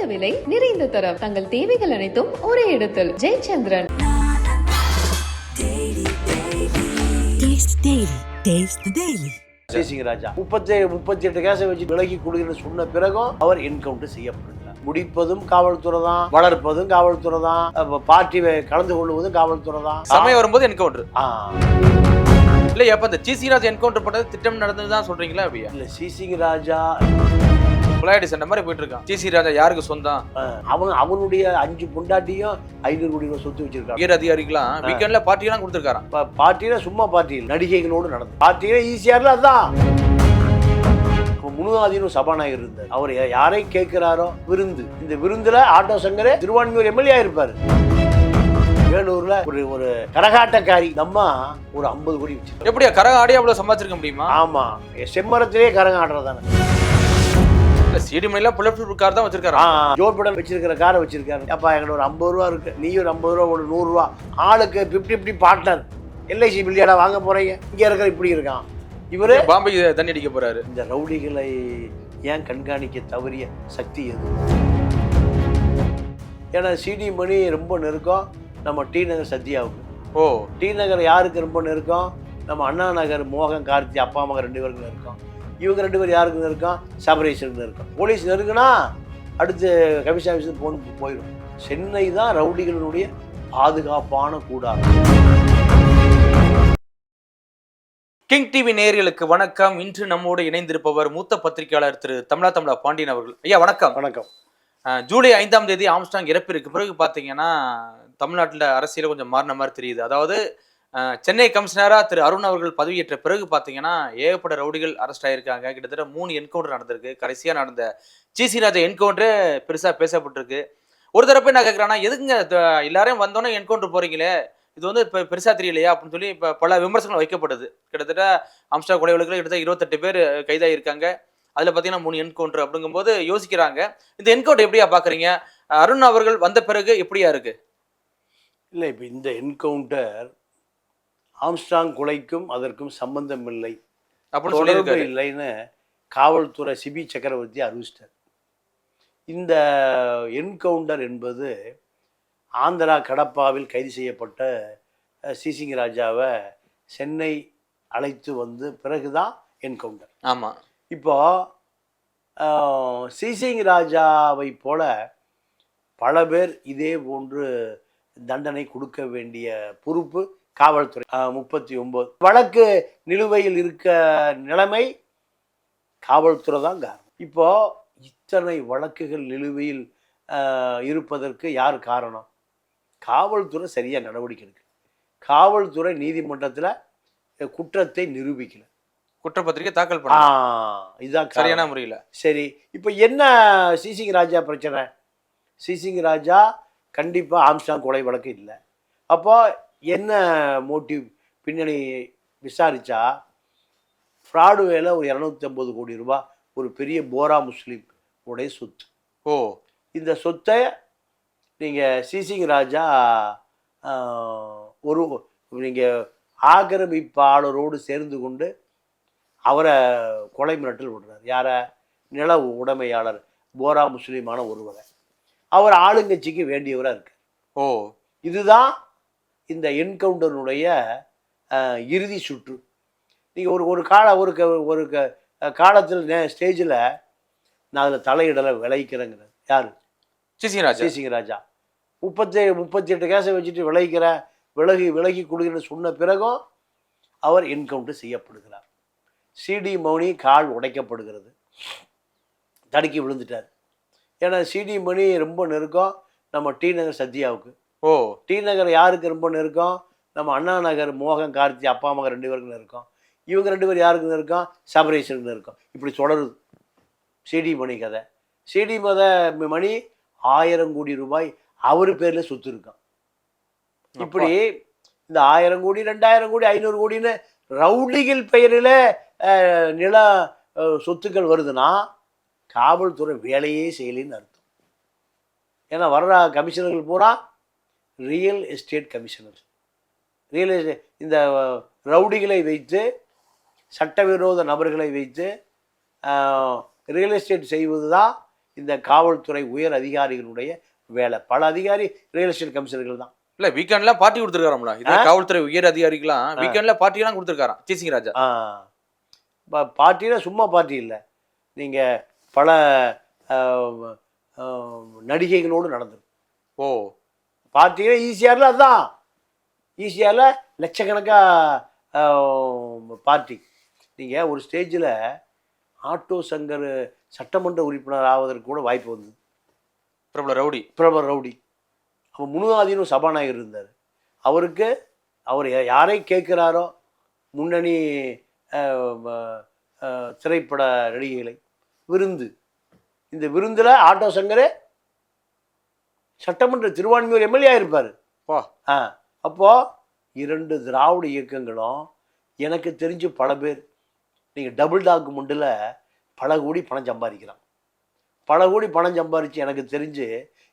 குறைந்த விலை நிறைந்த தரம். தங்கள் தேவைகள் அனைத்தும் ஒரே இடத்தில். ஜெயச்சந்திரன். ராஜா முப்பத்தி முப்பத்தி எட்டு கேஸை வச்சு விலகி கொடுங்கன்னு சொன்ன பிறகும் அவர் என்கவுண்டர் செய்யப்படுகிறார் முடிப்பதும் காவல்துறை தான் வளர்ப்பதும் காவல்துறை தான் பார்ட்டி கலந்து கொள்வதும் காவல்துறை தான். சமயம் வரும்போது என்கவுண்டர் ஆ, இல்ல அப்ப இந்த சிசிராஜ் என்கவுண்டர் பண்ணது திட்டம் நடந்தது தான் சொல்றீங்களா அப்படியா? இல்ல சிசிங்க ராஜா புலாயடி சண்டை மாதிரி போயிட்டு இருக்கான். சிசி ராஜா யாருக்கு சொந்தம்? அவன் அவனுடைய அஞ்சு பொண்டாட்டியும் ஐநூறு கோடி ரூபாய் சொத்து வச்சிருக்கான் உயர் அதிகாரிக்கெல்லாம் வீக்கெண்ட்ல பார்ட்டி எல்லாம் கொடுத்துருக்காராம் பார்ட்டியில சும்மா பார்ட்டியில் நடிகைகளோடு நடந்து. பார்ட்டியில ஈஸியார்ல அதான் முனுகாதீனும் சபாநாயகர் இருந்தார். அவர் யாரை கேட்கிறாரோ விருந்து. இந்த விருந்துல ஆட்டோ சங்கரே திருவான்மையூர் எம்எல்ஏ ஆயிருப்பாரு. வேலூர்ல ஒரு ஒரு கரகாட்டக்காரி. நம்ம ஒரு ஐம்பது கோடி வச்சிருக்காங்க. எப்படியா கரக ஆடி அவ்வளவு சம்பாதிச்சிருக்க முடியுமா? ஆமா. செம்மரத்திலே கரகம் ஆடுறதானே இல்ல சிடி மணிலாம் புல்லட் ப்ரூஃப் கார் தான் ஆ வச்சிருக்காராம் ஜோர் படம் வச்சிருக்கிற காரை வச்சிருக்காரு. அப்பா எங்கிட்ட ஒரு ஐம்பது ரூபா இருக்கு. நீ ஒரு ஐம்பது ரூபா ஒரு நூறு ரூபா. ஆளுக்கு பிப்டி பிப்டி பார்ட்னர் எல்ஐசி பில்லியாடா வாங்க போறீங்க? இங்க இருக்கிற இப்படி இருக்கான். இவரு பாம்பேக்கு தண்ணி அடிக்க போறாரு. இந்த ரவுடிகளை ஏன் கண்காணிக்க தவறிய சக்தி எது? ஏன்னா சிடி மணி ரொம்ப நெருக்கம். நம்ம டி நகர் சத்யாவுக்கு. ஓ. டி நகர் யாருக்கு ரொம்ப நெருக்கம்? நம்ம அண்ணா நகர் மோகன் கார்த்தி அப்பா மகன் ரெண்டு பேருக்கு நெருக்கம். இவங்க ரெண்டு பேர் யாருக்கு நெருக்கம் சபரேஷனுக்கு நெருக்கம் போலீஸ் நெருக்குனா அடுத்து கமிஷன் ஆஃபீஸுக்கு போன் போயிடும் சென்னை தான் ரவுடிகளினுடைய பாதுகாப்பான கூடாரம். கிங் டிவி நேயர்களுக்கு வணக்கம். இன்று நம்மோடு இணைந்திருப்பவர் மூத்த பத்திரிகையாளர் திரு தமிழா தமிழா பாண்டியன் அவர்கள். ஐயா வணக்கம். வணக்கம். ஜூலை ஐந்தாம் தேதி ஆம்ஸ்டாங் இறப்பிற்கு பிறகு பார்த்தீங்கன்னா தமிழ்நாட்டில் அரசியல் கொஞ்சம் மாறின மாதிரி தெரியுது. அதாவது சென்னை கமிஷனராக திரு அருண் அவர்கள் பதவியேற்ற பிறகு பார்த்தீங்கன்னா ஏகப்பட்ட ரவுடிகள் அரெஸ்ட் ஆகியிருக்காங்க கிட்டத்தட்ட மூணு என்கவுண்டர் நடந்திருக்கு. கடைசியாக நடந்த சிசி ராஜா என்கவுண்டரே பெருசாக பேசப்பட்டிருக்கு. ஒரு தரப்ப என்ன கேட்குறேன்னா எதுக்குங்க எல்லாரையும் வந்தோன்னே என்கவுண்டர் போகிறீங்களே இது வந்து இப்போ பெருசாக தெரியலையா? அப்படின்னு சொல்லி இப்போ பல விமர்சனங்கள் வைக்கப்படுது கிட்டத்தட்ட அம்ஸ்டா கொலை வழக்கில் கிட்டத்தட்ட இருபத்தெட்டு பேர் கைதாகிருக்காங்க அதில் பார்த்தீங்கன்னா மூணு என்கவுண்டர் அப்படிங்கும்போது யோசிக்கிறாங்க. இந்த என்கவுண்டர் எப்படியா பார்க்குறீங்க அருண் அவர்கள் வந்த பிறகு எப்படியா இருக்குது இல்லை இப்போ இந்த என்கவுண்டர் ஆம்ஸ்டாங் கொலைக்கும் அதற்கும் சம்பந்தம் இல்லை தொடர்பு இல்லைன்னு காவல்துறை சிபி சக்கரவர்த்தி அறிவிச்சிட்டார். இந்த என்கவுண்டர் என்பது ஆந்திரா கடப்பாவில் கைது செய்யப்பட்ட அஹ், சிசிங்க ராஜாவை சென்னை அழைத்து வந்து பிறகுதான் என்கவுண்டர். ஆமா. இப்போ சிசிங் ராஜாவை போல பல பேர் இதே போன்று தண்டனை கொடுக்க வேண்டிய பொறுப்பு காவல்துறை முப்பத்தி ஒன்பது வழக்கு நிலுவையில் இருக்க நிலைமை காவல்துறை தான் காரணம். இப்போ இத்தனை வழக்குகள் நிலுவையில் இருப்பதற்கு யார் காரணம்? காவல்துறை சரியா நடவடிக்கை எடுக்கல. காவல்துறை நீதிமன்றத்தில் குற்றத்தை நிரூபிக்கல. குற்றப்பத்திரிக்கை தாக்கல் பண்ண இதுதான் சரியான. முறையில். சரி இப்போ என்ன சிசிங் ராஜா பிரச்சனை? சிசிங் ராஜா கண்டிப்பாக ஆம்ஸ்டாங் கொலை வழக்கு இல்லை. அப்போ என்ன மோட்டிவ் பின்னணி விசாரிச்சா ஃப்ராடு வேலை ஒரு இரநூத்தி ஐம்பது கோடி ரூபாய் ஒரு பெரிய போரா முஸ்லீம் உடைய சொத்து. ஓ. இந்த சொத்தை நீங்கள் சிசிங் ராஜா ஒரு நீங்கள் ஆக்கிரமிப்பாளரோடு சேர்ந்து கொண்டு அவரை கொலை மிரட்டல் விடுறார். யாரை? நில உடைமையாளர் போரா முஸ்லீமான ஒருவரை. அவர் ஆளுங்கட்சிக்கு வேண்டியவராக இருக்கு ஓ. இதுதான் இந்த என்கவுண்டருடைய இறுதி சுற்று. நீங்கள் ஒரு ஒரு கால ஒரு க ஒரு க காலத்தில் ஸ்டேஜில் நான் அதில் தலையிடலை விளைக்கிறேங்கிறது யார்? சிசி ராஜா சிசிங்க ராஜா முப்பத்தேழு முப்பத்தி எட்டு கேஸை வச்சுட்டு விளைக்கிறேன் விலகி விலகி கொடுங்கன்னு சொன்ன பிறகும் அவர் என்கவுண்டர் செய்யப்படுகிறார். சிடி மௌனி கால் உடைக்கப்படுகிறது. தடுக்கி விழுந்துட்டார். ஏன்னா சிடி மணி ரொம்ப நெருக்கம் நம்ம டி நகர் சத்யாவுக்கு. ஓ டி நகர் யாருக்கு ரொம்ப நெருக்கம்? நம்ம அண்ணா நகர் மோகன் கார்த்தி அப்பா மகன் ரெண்டு பேருக்கு நெருக்கம். இவங்க ரெண்டு பேர் யாருக்கு நெருக்கம்? சபரேஷனுக்கு நெருக்கம். இப்படி தொடருது. சிடி மணி கதை. சிடி மத மணி ஆயிரம் கோடி ரூபாய் அவர் பேர்ல சொத்து இருக்கான் இப்படி இந்த ஆயிரம் கோடி ரெண்டாயிரம் கோடி ஐநூறு கோடின்னு ரவுடிகள் பெயரில் நில சொத்துக்கள் வருதுன்னா காவல்துறை வேலையே செய்யலைன்னு அர்த்தம். ஏன்னா வர்ற கமிஷனர்கள் பூரா real estate commissioner real estate இந்த ரவுடிகளை வைத்து சட்டவிரோத நபர்களை வைத்து ரியல் எஸ்டேட் செய்வது தான் இந்த காவல்துறை உயர் அதிகாரிகளுடைய வேலை. பல அதிகாரி ரியல் எஸ்டேட் கமிஷனர்கள் தான். இல்ல வீக்கெண்ட்ல பார்ட்டி கொடுத்துருக்காரும்ல. இதே? காவல்துறை உயர் அதிகாரிகளாம் வீக்கெண்ட்ல பார்ட்டி எல்லாம் கொடுத்துருக்காராம் சீசிங் ராஜா. பார்ட்டினா சும்மா பார்ட்டி இல்லை. நீங்கள் பல நடிகைகளோடு நடந்தது ஓ. பார்ட்டினா ஈஸியாரில் அதுதான் ஈஸியாரில் லட்சக்கணக்காக பார்ட்டி. நீங்கள் ஒரு ஸ்டேஜில் ஆட்டோ சங்கர் சட்டமன்ற உறுப்பினர் ஆவதற்கு கூட வாய்ப்பு வந்தது. பிரபல ரவுடி. பிரபர் ரவுடி. அப்போ முனுவாதீனும் சபாநாயகர் இருந்தார். அவருக்கு அவர் யாரை கேட்குறாரோ? முன்னணி திரைப்பட நடிகைகளை விருந்து. இந்த விருந்தில் ஆட்டோ சங்கரே சட்டமன்ற திருவான்மையூர் எம்எல்ஏ இருப்பார் வா ஆ அப்போது இரண்டு திராவிட இயக்கங்களும் எனக்கு தெரிஞ்சு பல பேர் நீங்கள் டபுள் டாக்குமெண்ட்டில் பல கோடி பணம் சம்பாதிக்கிறான் பல கோடி பணம் சம்பாதிச்சு எனக்கு தெரிஞ்சு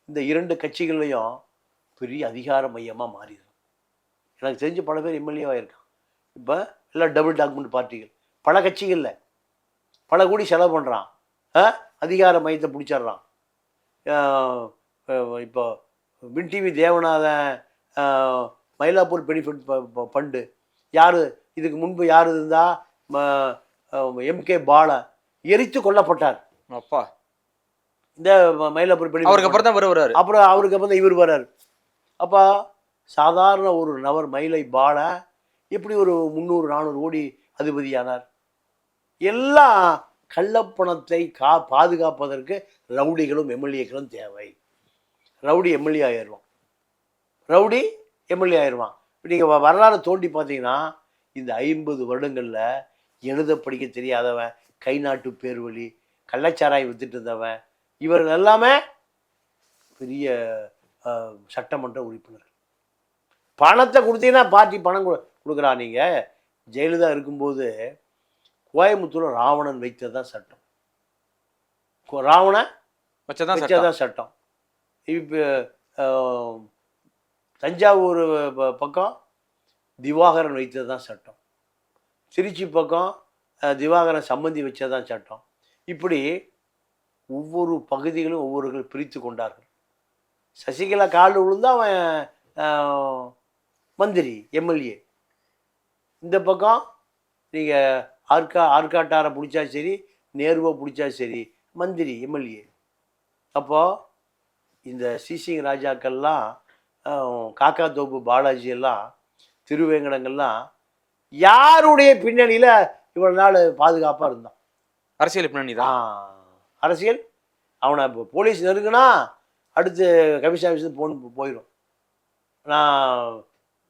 இந்த இரண்டு கட்சிகள்லையும் பெரிய அதிகார மையமாக மாறிடும். எனக்கு தெரிஞ்சு பல பேர் எம்எல்ஏவாக இருக்கான் இப்போ எல்லாம் டபுள் டாக்குமெண்ட் பார்ட்டிகள். பல கட்சிகளில் பல கோடி செலவு பண்ணுறான் அதிகார மையத்தை பிடிச்சிட்றான். இப்போ Win TV Devanathan Mylapore benefit fund யார் இதுக்கு முன்பு யார் இருந்தால் எம்கே பாலா எரித்து கொல்லப்பட்டார். அப்பா. இந்த மயிலாப்பூர் பெனிஃபிட் அவருக்கு அப்புறம் தான் வருவாரு. அப்புறம் அவருக்கு அப்புறம் தான் இவர் வரார். அப்போ சாதாரண ஒரு நபர் மயிலை பால எப்படி ஒரு முந்நூறு நானூறு கோடி அதிபதியானார்? எல்லாம் கள்ளப்பணத்தை கா பாதுகாப்பதற்கு ரவுடிகளும் எம்எல்ஏக்களும் தேவை. ரவுடி எம்எல்ஏ ஆயிடுவான். ரவுடி எம்எல்ஏ ஆயிடுவான். நீங்கள் வரலாறு தோண்டி பார்த்தீங்கன்னா இந்த ஐம்பது வருடங்களில் எழுத படிக்க தெரியாதவன் கை நாட்டு பேர்வழி கள்ளச்சாராய் வித்துட்டு இருந்தவன் இவர்கள் எல்லாமே பெரிய சட்டமன்ற உறுப்பினர்கள். பணத்தை கொடுத்தீங்கன்னா பார்ட்டி பணம் கொடு கொடுக்குறா நீங்கள் ஜெயலலிதா இருக்கும்போது கோயம்புத்தூர் ராவணன் வைத்தது தான் சட்டம் ராவணன் வச்சதான் வச்சதான் சட்டம். இப்போ தஞ்சாவூர் ப- பக்கம் திவாகரன் வைத்தது தான் சட்டம். திருச்சி பக்கம் திவாகரன் சம்மந்தி வச்சது தான் சட்டம். இப்படி ஒவ்வொரு பகுதிகளும் ஒவ்வொருகள் பிரித்து கொண்டார்கள். சசிகலா காலில் விழுந்தா அவன் மந்திரி எம்எல்ஏ. இந்த பக்கம் நீங்கள் ஆர்கா ஆர்காட்டாரை பிடிச்சா சரி நேருவை பிடிச்சா சரி மந்திரி எம்எல்ஏ. அப்போது இந்த சிசிங் ராஜாக்கள்லாம் காக்கா தோப்பு பாலாஜி எல்லாம் திருவேங்கடங்கள்லாம் யாருடைய பின்னணியில் இவ்வளோ நாள் பாதுகாப்பாக இருந்தான்? அரசியல் பின்னணி தான். அரசியல்? அவனை இப்போ போலீஸ் நெருங்குனா அடுத்து கமிஷன் ஆஃபீஸுக்கு போன் போயிடும் நான்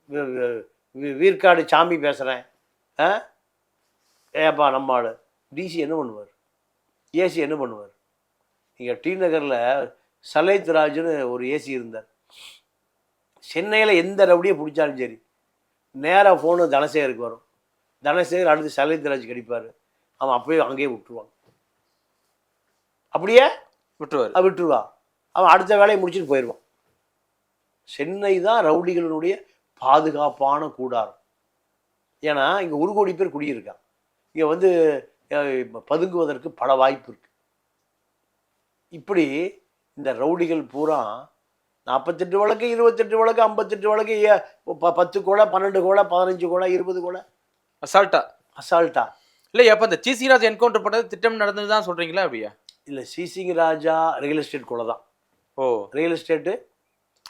வி- வி- வி- வீர்க்காடு சாமி பேசுகிறேன் ஏப்பா நம்ம ஆள். டிசி என்ன பண்ணுவார்? ஏசி என்ன பண்ணுவார்? நீங்கள் டி நகரில் சலைத் ராஜுன்னு ஒரு ஏசி இருந்தார். சென்னையில் எந்த ரவுடியை பிடிச்சாலும் சரி நேராக ஃபோனு தனசேகருக்கு வரும். தனசேகர் அடுத்து சலைத் ராஜ் கடிப்பார். அவன் அப்பயே அங்கேயே விட்டுருவான். அப்படியே விட்டுருவாரு. அவன் விட்டுருவான் அவன் அடுத்த வேலையை முடிச்சுட்டு போயிடுவான். சென்னை தான் ரவுடிகளினுடைய பாதுகாப்பான கூடாரம். ஏன்னா இங்கே ஒரு கோடி பேர் குடியிருக்கான் இங்கே வந்து பதுங்குவதற்கு பல வாய்ப்பு இருக்கு. இப்படி இந்த ரவுடிகள் பூரா நாற்பத்தெட்டு வழக்கு இருபத்தெட்டு வழக்கு ஐம்பத்தெட்டு வழக்கு ப- பத்து கோலை பன்னெண்டு கோலை பதினஞ்சு கோலை இருபது கோலை அசால்ட்டா? அசால்ட்டா. இல்ல அப்ப இந்த சிசி ராஜ் என்கவுண்டர் பண்ணது திட்டம் நடந்தது தான் சொல்றீங்களா அப்படியா? இல்லை சிசிங் ராஜா ரியல் எஸ்டேட் கொலை தான். ஓ. ரியல் எஸ்டேட்டு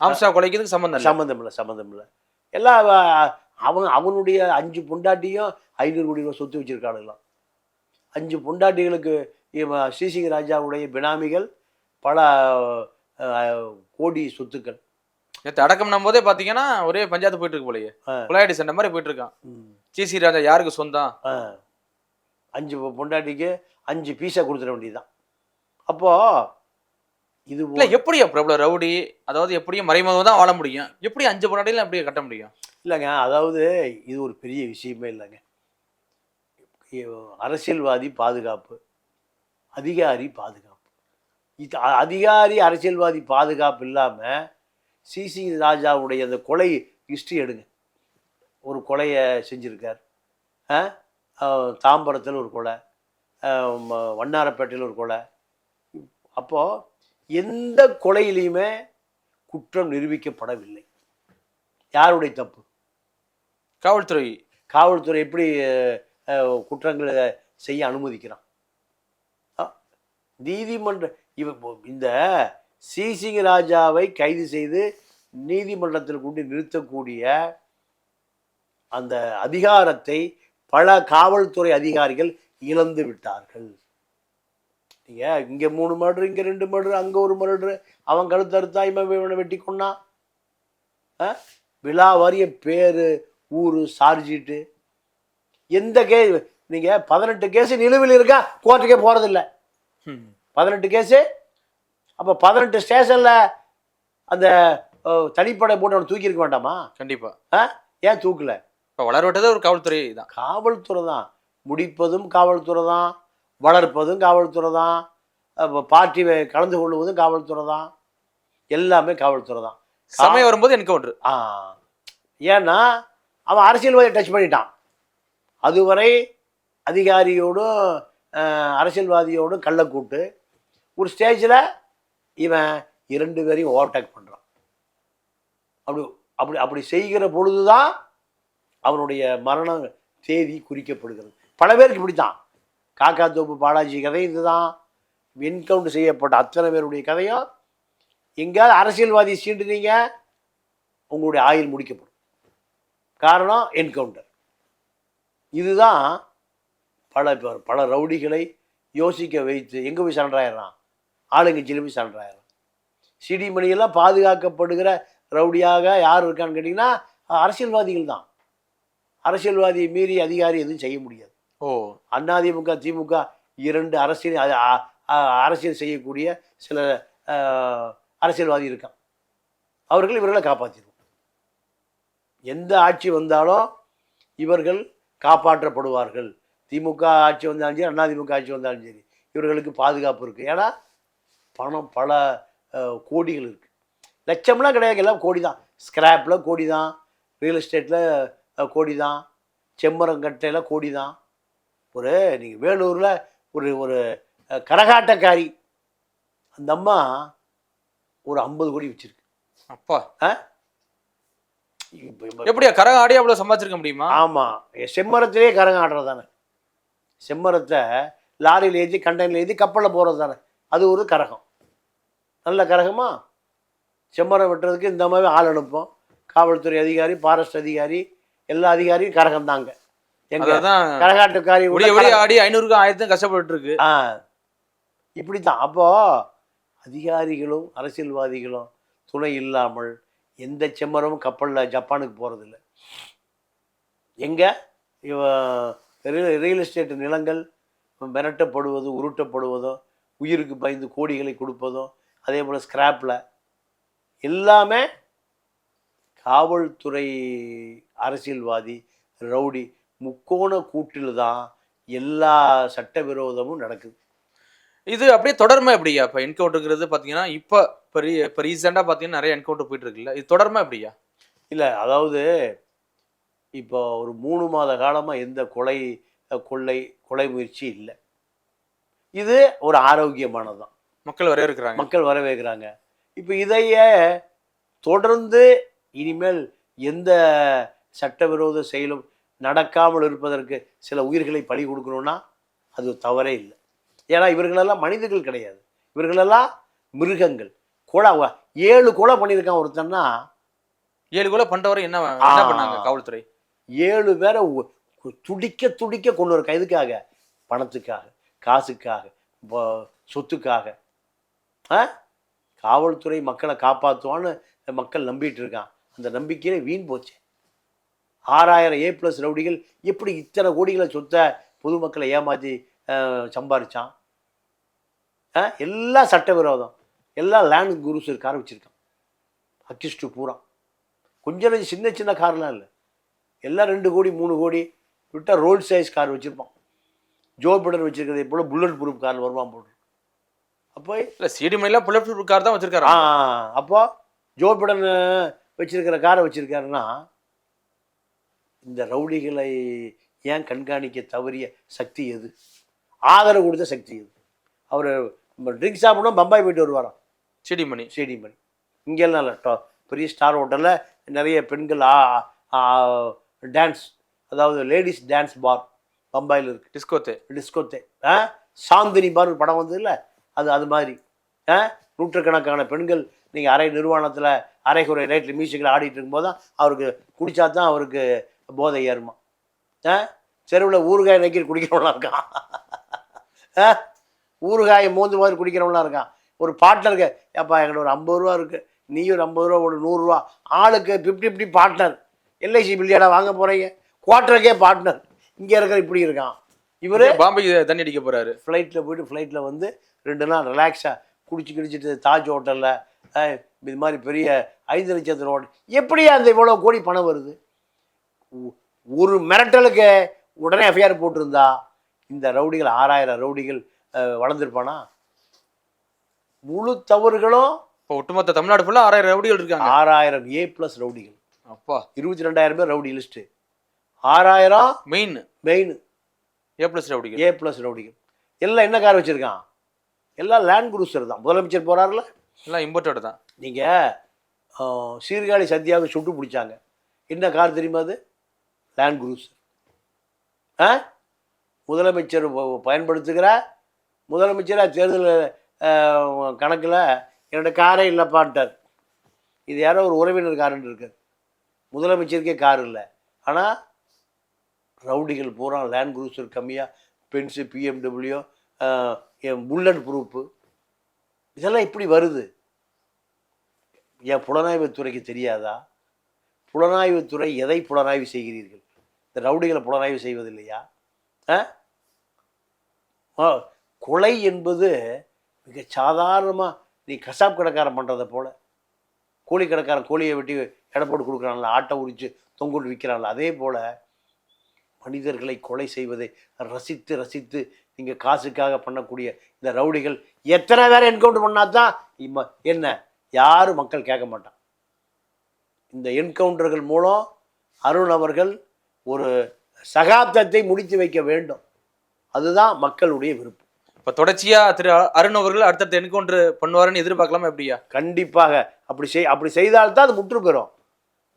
ஆம்ஸ்டா கொலைக்கிறதுக்கு சம்பந்தம் இல்ல? சம்மந்தம் இல்லை சம்மந்தம் இல்லை. எல்லாம் அவ- அவன் அவனுடைய அஞ்சு பொண்டாட்டியும் ஐநூறு கோடி ரூபா சொத்து வச்சிருக்கானுங்களாம். அஞ்சு பொண்டாட்டிகளுக்கு ஸ்ரீசிங் ராஜாவுடைய பினாமிகள் பல கோடி சொத்துக்கள். நேத்து அடக்கம் போதே பாத்தீங்கன்னா ஒரே பஞ்சாயத்து போயிட்டு இருக்கு போலயே. குலாயடி சண்டை மாதிரி போயிட்டு இருக்கான். சிசி ராஜா யாருக்கு சொந்தம். அஞ்சு பொண்டாட்டிக்கு அஞ்சு பீஸா கொடுத்துட வேண்டியதுதான். அப்போது இது இல்ல எப்படியா பிரபல ரவுடி? அதாவது எப்படியும் மறைமுகம் தான் வாழ முடியும். எப்படி அஞ்சு பொண்டாட்டில அப்படியே கட்ட முடியும்? இல்லைங்க அதாவது இது ஒரு பெரிய விஷயமே இல்லைங்க. அரசியல்வாதி பாதுகாப்பு அதிகாரி பாதுகாப்பு. அதிகாரி அரசியல்வாதி பாதுகாப்பு இல்லாமல் சிசி ராஜாவுடைய அந்த கொலை ஹிஸ்ட்ரி எடுங்க. ஒரு கொலையை செஞ்சுருக்கார். தாம்பரத்தில் ஒரு கொலை வண்ணாரப்பேட்டையில் ஒரு கொலை. அப்போது எந்த கொலையிலையுமே குற்றம் நிரூபிக்கப்படவில்லை. யாருடைய தப்பு? காவல்துறை. காவல்துறை எப்படி குற்றங்களை செய்ய அனுமதிக்கிறான்? நீதிமன்ற இவ இந்த சிசிங்க ராஜாவை கைது செய்து நீதிமன்றத்தில் கொண்டு நிறுத்தக்கூடிய அந்த அதிகாரத்தை பல காவல்துறை அதிகாரிகள் இழந்து விட்டார்கள். நீங்கள் இங்கே மூணு மர்டர் இங்கே ரெண்டு மர்டர் அங்கே ஒரு மர்டர் அவன் கழுத்தறுத்தா இவன் இவனை வெட்டி கொண்டா ஆ? விழா வாரிய பேர் ஊரு சார்ஜிட்டு எந்த கே நீங்கள் பதினெட்டு கேஸ் நிலுவில் இருக்கா? கோர்ட்டுக்கே போகிறதில்ல ம். பதினெட்டு கேஸு. அப்போ பதினெட்டு ஸ்டேஷன்ல அந்த தனிப்படை போட்டு அவனை தூக்கி இருக்க வேண்டாமா? கண்டிப்பா. ஆ? ஏன் தூக்கல? இப்ப வளர விட்டது ஒரு காவல்துறை தான். காவல்துறை தான். முடிப்பதும் காவல்துறை தான். வளர்ப்பதும் காவல்துறை தான். பார்ட்டி கலந்து கொள்வதும் காவல்துறை தான். எல்லாமே காவல்துறை தான். சமயம் வரும்போது என்கவுண்டர் ஆ. ஏன்னா அவன் அரசியல்வாதியை டச் பண்ணிட்டான். அதுவரை அதிகாரியோடும் அரசியல்வாதியோடும் கள்ளக்கூட்டு. ஒரு ஸ்டேஜில் இவன் இரண்டு பேரையும் ஓவர்டேக் பண்ணுறான் அப்படி அப்படி அப்படி செய்கிற பொழுது தான் அவனுடைய மரண தேதி குறிக்கப்படுகிறது. பல பேருக்கு இப்படி தான் காக்கா தோப்பு பாலாஜி கதை இதுதான். என்கவுண்டர் செய்யப்பட்ட அத்தனை பேருடைய கதையும். எங்கேயாவது அரசியல்வாதி சீண்டுனீங்க உங்களுடைய ஆயுள் முடிக்கப்படும். காரணம் என்கவுண்டர் இதுதான் பல பேர் பல ரவுடிகளை யோசிக்க வைத்து எங்கே போய் சரண்டராயிடுறான் போய் சரண்டராயிடுறான் சிடி மணியெல்லாம் பாதுகாக்கப்படுகிற ரவுடியாக யார் இருக்கான்னு கேட்டிங்கன்னா அரசியல்வாதிகள் தான் அரசியல்வாதியை மீறி அதிகாரி எதுவும் செய்ய முடியாது. ஓ. அதிமுக திமுக இரண்டு அரசியல் அரசியல் செய்யக்கூடிய சில அரசியல்வாதி இருக்கான் அவர்கள் இவர்களை காப்பாற்றிடுவோம் எந்த ஆட்சி வந்தாலும் இவர்கள் காப்பாற்றப்படுவார்கள். திமுக ஆட்சி வந்தாலும் சரி அதிமுக ஆட்சி வந்தாலும் சரி இவர்களுக்கு பாதுகாப்பு இருக்குது ஏன்னா பணம் பல கோடிகள் இருக்குது லட்சம்லாம் கிடையாது எல்லாம் கோடி தான் ஸ்கிராப்பில் கோடி தான் ரியல் எஸ்டேட்டில் கோடி தான் செம்மரங்கட்டையில் கோடி தான் ஒரு நீங்கள் வேலூரில் ஒரு ஒரு கரகாட்டக்காரி அந்த அம்மா ஒரு ஐம்பது கோடி வச்சிருக்கு. அப்பா. இப்ப- எப்படியா கரகம் ஆடி அவ்வளவு சம்பாதிச்சிருக்க முடியுமா? ஆமாம் செம்மரத்திலே கரகம் ஆடுறது தானே செம்மரத்தை லாரியில் ஏற்றி கண்டெய்னர் ஏற்றி கப்பலில் போகிறது தானே அது ஒரு கரகம். நல்ல கரகமா? செம்மரம் வெட்டுறதுக்கு இந்த மாதிரி ஆள் அனுப்போம் காவல்துறை அதிகாரி ஃபாரஸ்ட் அதிகாரி எல்லா அதிகாரியும் கரகம் தாங்க. கரகாட்டக்காரி ஆடி ஐநூறுக்கும் ஆயிரத்துக்கும் கஷ்டப்பட்டு இருக்கு ஆ இப்படி தான் அப்போ அதிகாரிகளும் அரசியல்வாதிகளும் துணை இல்லாமல் எந்த செம்மரமும் கப்பலில் ஜப்பானுக்கு போகிறதில்ல எங்கே? ரியல் எஸ்டேட் நிலங்கள் மிரட்டப்படுவதோ உருட்டப்படுவதோ உயிருக்கு பயந்து கோடிகளை கொடுப்பதும் அதே போல் ஸ்கிராப்பில் எல்லாமே காவல்துறை அரசியல்வாதி ரவுடி முக்கோண கூட்டில் தான் எல்லா சட்டவிரோதமும் நடக்குது. இது அப்படியே தொடர்மா எப்படியா இப்ப என்கவுண்டருங்கிறது பாத்தீங்கன்னா இப்ப இப்ப ரீ- இப்ப ரீசெண்டா பாத்தீங்கன்னா நிறைய என்கவுண்டர் போயிட்டு இருக்குல்ல. இது தொடர்மா எப்படியா இல்லை அதாவது இப்போ ஒரு மூணு மாத காலமாக எந்த கொலை கொள்ளை கொலை முயற்சி இல்லை. இது ஒரு ஆரோக்கியமானது தான் மக்கள் வரவேற்கிறாங்க. மக்கள் வரவேற்கிறாங்க. இப்போ இதையே தொடர்ந்து இனிமேல் எந்த சட்டவிரோத செயலும் நடக்காமல் இருப்பதற்கு சில உயிர்களை பலி கொடுக்கணும்னா அது தவறே இல்லை. ஏன்னா இவர்களெல்லாம் மனிதர்கள் கிடையாது. இவர்களெல்லாம் மிருகங்கள். கொலை ஏழு கொலை பண்ணியிருக்கான் ஒருத்தன்னா ஏழு கொலை பண்றவரை என்ன. பண்ணாங்க காவல்துறை? ஏழு பேரை துடிக்க துடிக்க கொண்டு இருக்கான் எதுக்காக பணத்துக்காக காசுக்காக சொத்துக்காக. காவல்துறை மக்களை காப்பாற்றுவான்னு மக்கள் நம்பிட்டு இருக்கான். அந்த நம்பிக்கையிலே வீண் போச்சு. ஆறாயிரம் ஏ ப்ளஸ் ரவுடிகள் எப்படி இத்தனை கோடிகளை சொத்தை பொதுமக்களை ஏமாற்றி சம்பாரிச்சான்? ஆ? எல்லாம் சட்டவிரோதம். எல்லாம் லேண்ட் குரூஸ் கார் ஆரம்பிச்சிருக்கான். அக்கிஸ்ட்டு பூரா. கொஞ்சம் சின்ன சின்ன கார்லாம் இல்லை. எல்லாம் ரெண்டு கோடி மூணு கோடி விட்டால் ரோல் சைஸ் கார் வச்சுருப்பான். ஜோ பிடன் போல் புல்லட் ப்ரூஃப் கார் வருவான் போட்டு அப்போ இல்ல சிடி மணில புல்லட் கார் தான் வச்சிருக்காரு. ஆ அப்போ ஜோ பிடன் வச்சிருக்கிற காரை வச்சிருக்காருன்னா இந்த ரவுடிகளை ஏன் கண்காணிக்க தவறிய சக்தி எது? ஆதரவு கொடுத்த சக்தி எது? அவர் ட்ரிங்க்ஸ் சாப்பிடணும் பம்பாய் போயிட்டு வருவாராம் செடிமணி சிடி மணி இங்கெல்லாம் இல்லை டோ பெரிய ஸ்டார் ஹோட்டலில் நிறைய பெண்கள் டான்ஸ் அதாவது லேடிஸ் டான்ஸ் பார் பம்பாயில் இருக்கு. டிஸ்கோத்து டிஸ்கோத்தே ஆ சாந்தினி பார் படம் வந்து இல்லை அது அது மாதிரி. ஆ? நூற்றுக்கணக்கான பெண்கள் நீங்கள் அரை நிர்வாணத்தில் அரைகுறை லைட்டில் மியூசிக்கில் ஆடிட்டு இருக்கும்போது தான் அவருக்கு குடிச்சா தான் அவருக்கு போதை ஏறுமா. ஆ? தெருவில் ஊறுகாய் நக்கி குடிக்கிறவங்களாம் இருக்கான். ஆ? ஊறுகாயை மோந்து மாதிரி குடிக்கிறவங்களாம் இருக்கான். ஒரு பார்ட்னர் இருக்க ஏப்பா என்கிட்ட ஒரு ஐம்பது ரூபா இருக்குது நீ ஒரு ஐம்பது ரூபா ஒரு நூறுரூவா ஆளுக்கு ஃபிஃப்டி ஃபிஃப்டி பார்ட்னர் எல்ஐசி பில்லியாடா வாங்க போகிறீங்க குவார்ட்டருக்கே பார்ட்னர் இங்கே இருக்கிற இப்படி இருக்கான். இவர் பாம்பேக்கு தண்ணி அடிக்க போறாரு. ஃப்ளைட்டில் போயிட்டு ஃப்ளைட்டில் வந்து ரெண்டு நாள் ரிலாக்ஸாக குடிச்சு கிடிச்சிட்டு தாஜ் ஹோட்டலில். இது மாதிரி பெரிய ஐந்து நட்சத்திர ஹோட்டல். எப்படி அந்த இவ்வளோ கோடி பணம் வருது? ஒரு மிரட்டலுக்கு உடனே எஃப்ஐஆர் போட்டிருந்தா இந்த ரவுடிகள் ஆறாயிரம் ரவுடிகள் வளர்ந்திருப்பானா? முழு தவறுகளும் இப்போ ஒட்டுமொத்த தமிழ்நாடு ஃபுல்லா ஆறாயிரம் ரவுடிகள் இருக்காங்க. ஆறாயிரம் ஏ ப்ளஸ் ரவுடிகள். அப்பா. இருபத்தி ரெண்டாயிரம் பேர் ரவுடி லிஸ்ட்டு ஆறாயிரம் மெயின் மெயின் ஏ பிளஸ் ரவுடிகள். ஏ ப்ளஸ் ரவுடிகள். எல்லாம் என்ன கார் வச்சுருக்கான்? எல்லாம் லேண்ட் குரூசர் தான். முதலமைச்சர் போகிறாருல எல்லாம் இம்போர்ட்டோட தான். நீங்கள் சீர்காழி சத்யாவை சுட்டு பிடிச்சாங்க. என்ன கார் தெரியுமா அது? லேண்ட் குரூசர் ஆ? முதலமைச்சர் பயன்படுத்துகிற? முதலமைச்சராக தேர்தல் கணக்கில் என்னோட காரே இல்லைப்பான்ட்டார். இது யாரோ ஒரு உறவினர் காருன்னு இருக்கு. முதலமைச்சருக்கே கார் இல்லை. ஆனால் ரவுடிகள் பூரா லேண்ட் குரூசர் கம்மியாக பென்ஸு பிஎம்டபிள்யூ என் புல்லட் ப்ரூப்பு இதெல்லாம் இப்படி வருது. ஏன் புலனாய்வுத்துறைக்கு தெரியாதா? புலனாய்வுத்துறை எதை புலனாய்வு செய்கிறீர்கள்? இந்த ரவுடிகளை புலனாய்வு செய்வதில்லையா? ஆ? ஆ, கொலை என்பது மிக சாதாரணமாக நீ கசாப் கடைக்காரன் பண்ணுறதை போல். கோழி கடைக்காரன் கோழியை வெட்டி எடை போட்டு கொடுக்குறான்ல ஆட்டை உரித்து தொங்குட்டு விற்கிறான்ல அதே போல் மனிதர்களை கொலை செய்வதை ரசித்து ரசித்து நீங்கள் காசுக்காக பண்ணக்கூடிய இந்த ரவுடிகள் எத்தனை பேரை என்கவுண்டர் பண்ணால் தான் இம்ம என்ன? யாரும் மக்கள் கேட்க மாட்டான். இந்த என்கவுண்டர்கள் மூலம் அருண் அவர்கள் ஒரு சகாப்தத்தை முடித்து வைக்க வேண்டும். அதுதான் மக்களுடைய விருப்பம். இப்ப தொடர்ச்சியா திரு அருண் அவர்கள் அடுத்தடுத்து என்கவுண்டர் பண்ணுவாருன்னு எதிர்பார்க்கலாமா எப்படியா? கண்டிப்பாக. அப்படி செய் அப்படி செய்தால்தான் அது முற்று பெறும்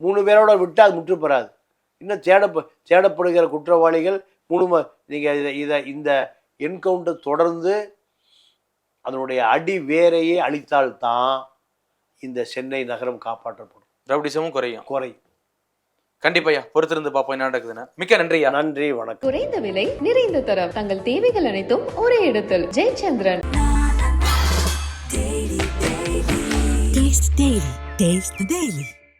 மூணு பேரோட விட்டால் அது முற்று பெறாது இன்னும் தேடப்ப தேடப்படுகிற குற்றவாளிகள் முழும நீங்கள் இதை இதை இந்த என்கவுண்டர் தொடர்ந்து அதனுடைய அடி வேரையே அழித்தால்தான் இந்த சென்னை நகரம் காப்பாற்றப்படும். ரவுடிசமும் குறையும். குறை. கண்டிப்பாயா பொறுத்திருந்து பார்ப்போம் என்ன நடக்குதுன்னு. மிக்க நன்றியா நன்றி வணக்கம். குறைந்த விலை நிறைந்த தரம். தங்கள் தேவைகள் அனைத்தும் ஒரே இடத்தில். Jayachandran. Taste Daily. Taste the Daily.